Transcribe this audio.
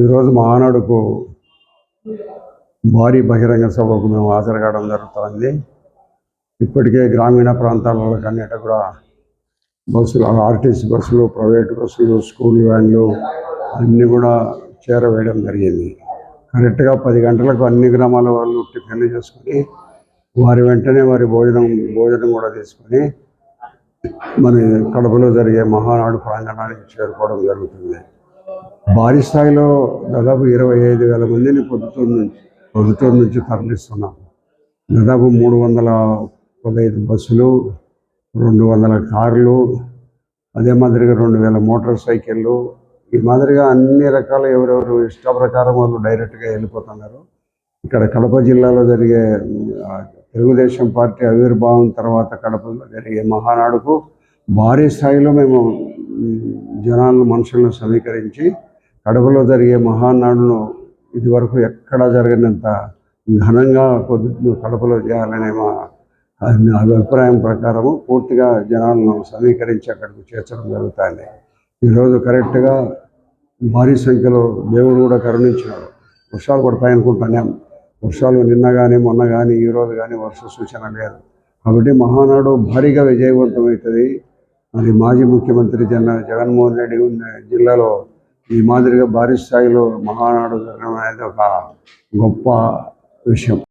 ఈరోజు మహానాడుకు భారీ బహిరంగ సభకు మేము హాజరు జరుగుతుంది. ఇప్పటికే గ్రామీణ ప్రాంతాలలో కన్నిట కూడా బస్సులు ఆర్టీసీ బస్సులు ప్రైవేట్ బస్సులు స్కూల్ వ్యాన్లు అన్నీ కూడా చేరవేయడం జరిగింది. కరెక్ట్గా పది గంటలకు అన్ని గ్రామాల వాళ్ళు టిఫిన్లు చేసుకొని వారి వెంటనే వారి భోజనం భోజనం కూడా తీసుకొని మన కడపలో జరిగే మహానాడు ప్రాంగణానికి చేరుకోవడం జరుగుతుంది. భారీ స్థాయిలో దాదాపు ఇరవై ఐదు వేల మందిని పొద్దుటూరు నుంచి పొద్దుటూరు నుంచి తరలిస్తున్నాం. దాదాపు మూడు వందల పదహైదు బస్సులు రెండు వందల కార్లు అదే మాదిరిగా రెండు వేల మోటార్ సైకిళ్ళు ఈ మాదిరిగా అన్ని రకాల ఎవరెవరు ఇష్ట ప్రకారం వాళ్ళు డైరెక్ట్గా వెళ్ళిపోతున్నారు. ఇక్కడ కడప జిల్లాలో జరిగే తెలుగుదేశం పార్టీ ఆవిర్భావం తర్వాత కడపలో జరిగే మహానాడుకు భారీ స్థాయిలో మేము జనాలను మనుషులను సమీకరించి కడపలో జరిగే మహానాడును ఇదివరకు ఎక్కడా జరగనంత ఘనంగా కొద్ది కడపలో చేయాలనే మా అభిప్రాయం ప్రకారము పూర్తిగా జనాలను సమీకరించి అక్కడికి చేర్చడం జరుగుతుంది. ఈరోజు కరెక్ట్గా భారీ సంఖ్యలో దేవుడు కూడా కరుణించినాడు. వర్షాలు పడతాయనుకుంటున్నాం వర్షాలు నిన్న కానీ మొన్న కానీ ఈ రోజు కానీ వర్ష సూచన లేదు. కాబట్టి మహానాడు భారీగా విజయవంతమవుతుంది. మరి మాజీ ముఖ్యమంత్రి జన జగన్మోహన్ రెడ్డి ఉన్న జిల్లాలో ఈ మాదిరిగా భారీ స్థాయిలో మహానాడు జరగడం అనేది ఒక గొప్ప విషయం.